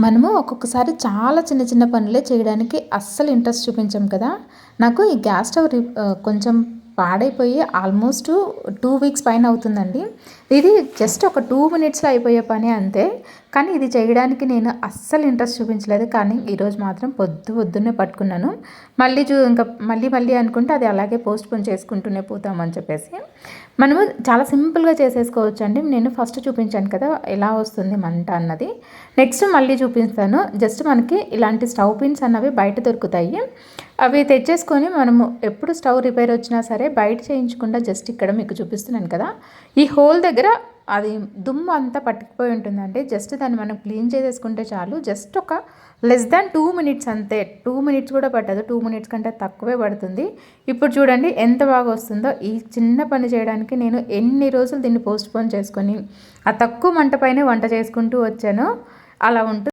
మనము ఒక్కొక్కసారి చాలా చిన్న చిన్న పనులే చేయడానికి అస్సలు ఇంట్రెస్ట్ చూపించాం కదా. నాకు ఈ గ్యాస్ స్టవ్ కొంచెం పాడైపోయి ఆల్మోస్ట్ టూ వీక్స్ పైన అవుతుందండి. ఇది జస్ట్ ఒక టూ మినిట్స్లో అయిపోయే పని అంతే. కానీ ఇది చేయడానికి నేను అస్సలు ఇంట్రెస్ట్ చూపించలేదు. కానీ ఈరోజు మాత్రం పొద్దు పొద్దున్నే పట్టుకున్నాను. మళ్ళీ చూ ఇంకా మళ్ళీ మళ్ళీ అనుకుంటే అది అలాగే పోస్ట్ పోన్ చేసుకుంటూనే పోతామని చెప్పేసి. మనము చాలా సింపుల్గా చేసేసుకోవచ్చు అండి నేను ఫస్ట్ చూపించాను కదా ఎలా వస్తుంది మంట అన్నది. నెక్స్ట్ మళ్ళీ చూపిస్తాను. జస్ట్ మనకి ఇలాంటి స్టవ్ పిన్స్ అన్నవి బయట దొరుకుతాయి. అవి తెచ్చేసుకొని మనము ఎప్పుడు స్టవ్ రిపేర్ వచ్చినా సరే బయట చేయించకుండా జస్ట్ ఇక్కడ మీకు చూపిస్తున్నాను కదా. ఈ హోల్ దగ్గర అది దుమ్ము అంతా పట్టుకుపోయి ఉంటుందంటే జస్ట్ దాన్ని మనం క్లీన్ చేసేసుకుంటే చాలు. జస్ట్ ఒక లెస్ దాన్ టూ మినిట్స్ అంతే. టూ మినిట్స్ కూడా పట్టదు. టూ మినిట్స్ కంటే తక్కువే పడుతుంది. ఇప్పుడు చూడండి ఎంత బాగా వస్తుందో. ఈ చిన్న పని చేయడానికి నేను ఎన్ని రోజులు దీన్ని పోస్ట్పోన్ చేసుకొని ఆ తక్కువ మంట పైనే వంట చేసుకుంటూ వచ్చాను అలా ఉంటుంది